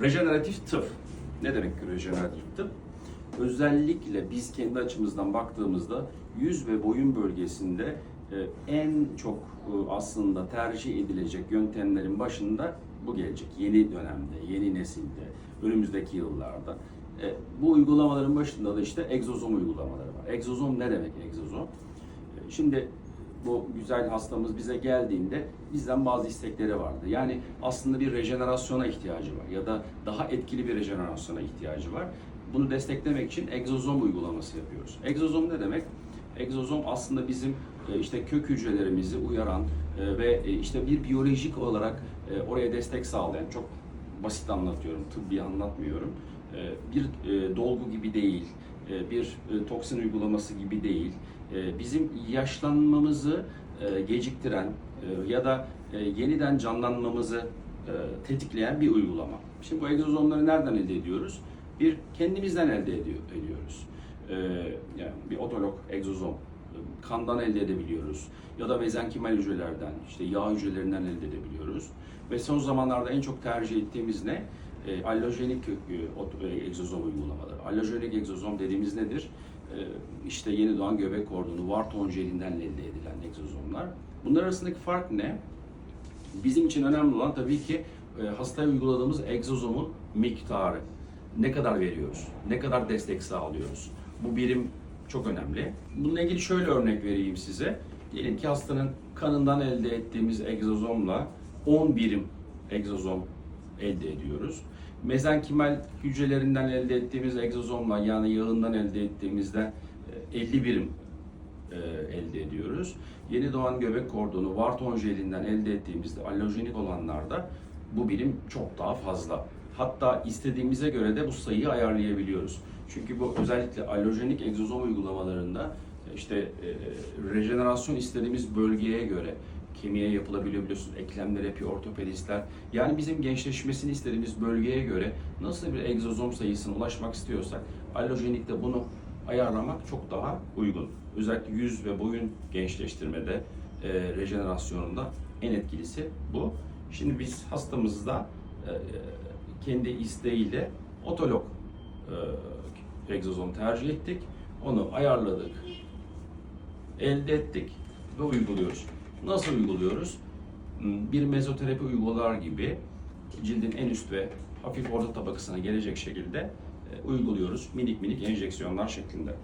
Rejeneratif tıp. Ne demek rejeneratif tıp? Özellikle biz kendi açımızdan baktığımızda yüz ve boyun bölgesinde e, en çok e, aslında tercih edilecek yöntemlerin başında bu gelecek. Yeni dönemde, yeni nesilde, önümüzdeki yıllarda. E, Bu uygulamaların başında da işte egzozom uygulamaları var. Egzozom ne demek egzozom? Şimdi bu güzel hastamız bize geldiğinde bizden bazı istekleri vardı. Yani aslında bir rejenerasyona ihtiyacı var ya da daha etkili bir rejenerasyona ihtiyacı var. Bunu desteklemek için egzozom uygulaması yapıyoruz. Egzozom ne demek? Egzozom aslında bizim e, işte kök hücrelerimizi uyaran e, ve e, işte bir biyolojik olarak oraya destek sağlayan çok basit anlatıyorum, tıbbi anlatmıyorum. Bir dolgu gibi değil, bir e, toksin uygulaması gibi değil. E, Bizim yaşlanmamızı e, geciktiren e, ya da e, yeniden canlanmamızı e, tetikleyen bir uygulama. Şimdi bu egzozomları nereden elde ediyoruz? Bir kendimizden elde ediyor, ediyoruz. E, Yani bir otolog egzozom e, kandan elde edebiliyoruz ya da mezenkimal hücrelerden, işte yağ hücrelerinden elde edebiliyoruz. Ve son zamanlarda en çok tercih ettiğimiz ne? E, allojenik e, e, egzozom uygulamaları. Allojenik egzozom dediğimiz nedir? E, işte yeni doğan göbek kordonu, Wharton jelinden elde edilen egzozomlar. Bunlar arasındaki fark ne? Bizim için önemli olan tabii ki e, hastaya uyguladığımız egzozomun miktarı. Ne kadar veriyoruz? Ne kadar destek sağlıyoruz? Bu birim çok önemli. Bununla ilgili şöyle örnek vereyim size. Diyelim ki hastanın kanından elde ettiğimiz egzozomla 10 birim egzozom elde ediyoruz. Mezenkimal hücrelerinden elde ettiğimiz egzozomla yani yağından elde ettiğimizde e, 50 birim e, elde ediyoruz. Yeni doğan göbek kordonu, Wharton jelinden elde ettiğimizde allojenik olanlarda bu birim çok daha fazla. Hatta istediğimize göre de bu sayıyı ayarlayabiliyoruz. Çünkü bu özellikle allojenik egzozom uygulamalarında e, işte e, rejenerasyon istediğimiz bölgeye göre kemiğe yapılabiliyor biliyorsunuz. Eklemler yapıyor ortopedistler. Yani bizim gençleşmesini istediğimiz bölgeye göre nasıl bir egzozom sayısına ulaşmak istiyorsak allojenikte bunu ayarlamak çok daha uygun. Özellikle yüz ve boyun gençleştirmede, e, rejenerasyonunda en etkilisi bu. Şimdi biz hastamızda e, kendi isteğiyle otolog e, egzozom tercih ettik. Onu ayarladık, elde ettik ve uyguluyoruz. Nasıl uyguluyoruz? Hmm, Bir mezoterapi uygular gibi cildin en üst ve hafif orta tabakasına gelecek şekilde e, uyguluyoruz. Minik minik enjeksiyonlar şeklinde.